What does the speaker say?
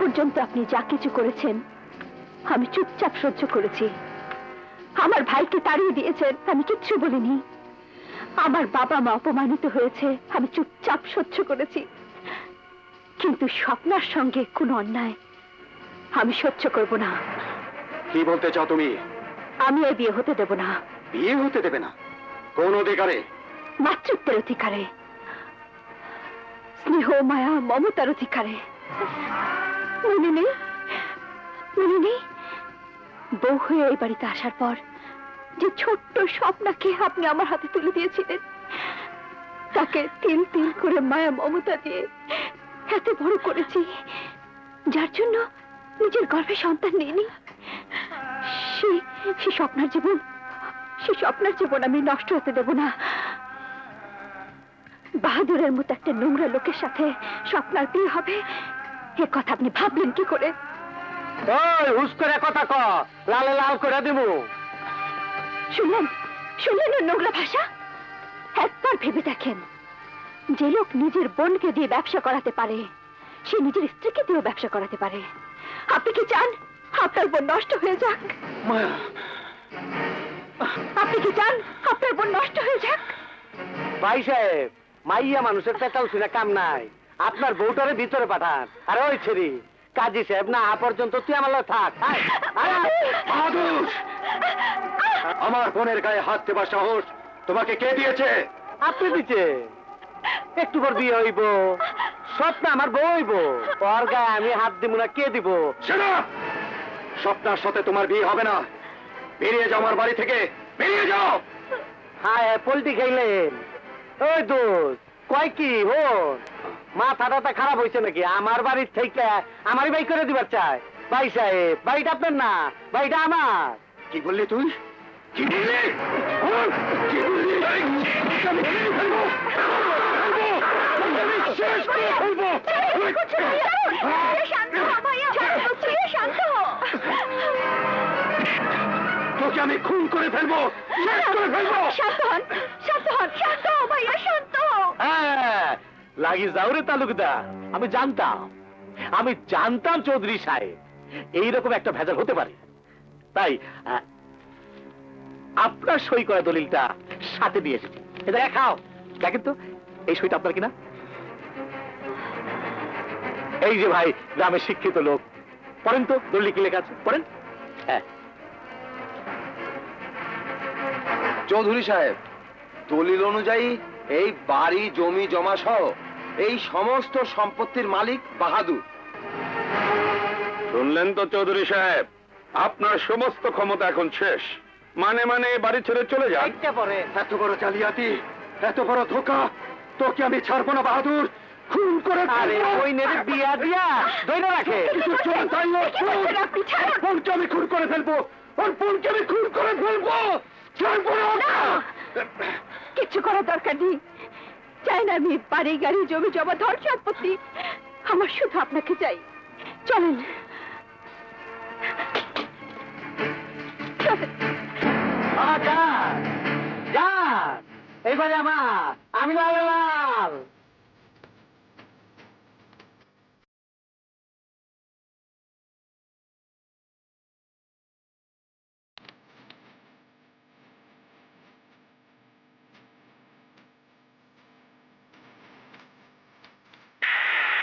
পর্যন্ত আপনি যা কিছু করেছেন আমি চুপচাপ সহ্য করেছি। আমার ভাইকে তাড়িয়ে দিয়েছেন আমি কিচ্ছু বলিনি। আমার বাবা মা অপমানিত হয়েছে আমি চুপচাপ সহ্য করেছি। কিন্তু স্বপ্নার সঙ্গে কোনো অন্যায় আমি সহ্য করব না। কি বলতে চাও তুমি? আমি এই বিয়ে হতে দেব না। বিয়ে হতে দেবে না? কোন অধিকারে? মাতৃত্বের অধিকারে। স্নেহ মায়া মমতার অধিকারে। মনে বউ হয়ে এই বাড়িতে আসার পর যে ছোট্ট স্বপ্নাকে আপনি আমার হাতে তুলে দিয়েছিলেন, তাকে তিল তিল করে মায়া মমতা দিয়ে এত বড় করেছি, যার জন্য নিজের গর্ভে সন্তান নেইনি। সে সে স্বপ্নার জীবন, সে স্বপ্নের জীবন আমি নষ্ট হতে দেব না। বাহাদুরের মতো একটা নোংরা লোকের সাথে স্বপ্নার বিয়ে হবে এ কথা আপনি ভাবলেন কি করে? ওই হুস করে কথা ক। লালে লাল করে দিমু শুনলেন শুনলেন ওর নোংরা ভাষা? একবার ভেবে দেখেন যে লোক নিজের বোনকে দিয়ে ব্যবসা করাতে পারে সে নিজের স্ত্রীকে দিয়েও ব্যবসা করাতে পারে। আপনি কি চান? আপনার বোন নষ্ট হয়ে যাক? আপনি কি চান? আপনার বোন নষ্ট হয়ে যাক? ভাই সাহেব মাইয়া মানুষের পেটাল শুনে কাম নাই। আপনার বউটারে ভিতরে পাঠান। আরে ওই ছেড়ি কাজী সাহেব না আ পর্যন্ত তুই আমার থাক আমার বোনের গায়ে হাত দেবার সাহস তোমাকে কে দিয়েছে? আপনি দিচ্ছে একটু পর বিয়ে হইব। স্বপ্ন আমার বউ হইব। ওর গায়ে আমি হাত দিব না কে দিব? স্বপ্নার সাথে তোমার বিয়ে হবে না। বেরিয়ে যাও আমার বাড়ি থেকে। বেরিয়ে যাও! হ্যাঁ পোল্ট্রি খেলেন ওই দোষ কয় কি হন মাথা টাথা খারাপ হয়েছে নাকি আমার বাড়ির থেকে আমারই বাই করে দিবার চাই ভাই সাহেব বাড়িটা আপনার না বাড়িটা আমার কি বললি তুই কি বললি কি তোকে আমি খুন করে ফেলব শেষ করে ফেলব শান্ত হন শান্ত হন শান্ত হও ভাইয়া লাগি যাও রে তালুকদার। আমি জানতাম। আমি জানতাম চৌধুরী সাহেব, এইরকম একটা ভেজাল হতে পারে। তাই আপনার সই করা দলিলটা সাথে দিয়ে এসেছি। এটা খাও দেখেন তো, এই সইটা আপনার কিনা? এই যে ভাই, গ্রামের শিক্ষিত লোক। পড়েন তো, দলিল কি লেখা আছে? পড়েন। হ্যাঁ। চৌধুরী সাহেব, দলিল অনুযায়ী এই বাড়ি, জমি, জমা সহ এই সমস্ত সম্পত্তির মালিক বাহাদুর। শুনলেন তো চৌধুরী সাহেব আপনার সমস্ত ক্ষমতা এখন শেষ। মানে মানে বাড়ি ছেড়ে চলে যান। এত বড় জালিয়াতি এত বড় ধোকা তোকে আমি ছাড়বো না বাহাদুর। খুন করে আরে ওই নেবে বিয়া দিয়া ধরে রাখে। কিছু চোর তাই ওর খুন। আপনি বোনকে আমি খুন করে ফেলব। ওর বোনকে আমি খুন করে ফেলব। ছাড়বো না ওকে। কিচ্ছু করার দরকার নেই। চাই না আমি বাড়ি, গাড়ি, জমি জমা ধর সম্পত্তি। আমার শুধু আপনাকে চাই। চলেন। এবারে আমার, আমি লাল।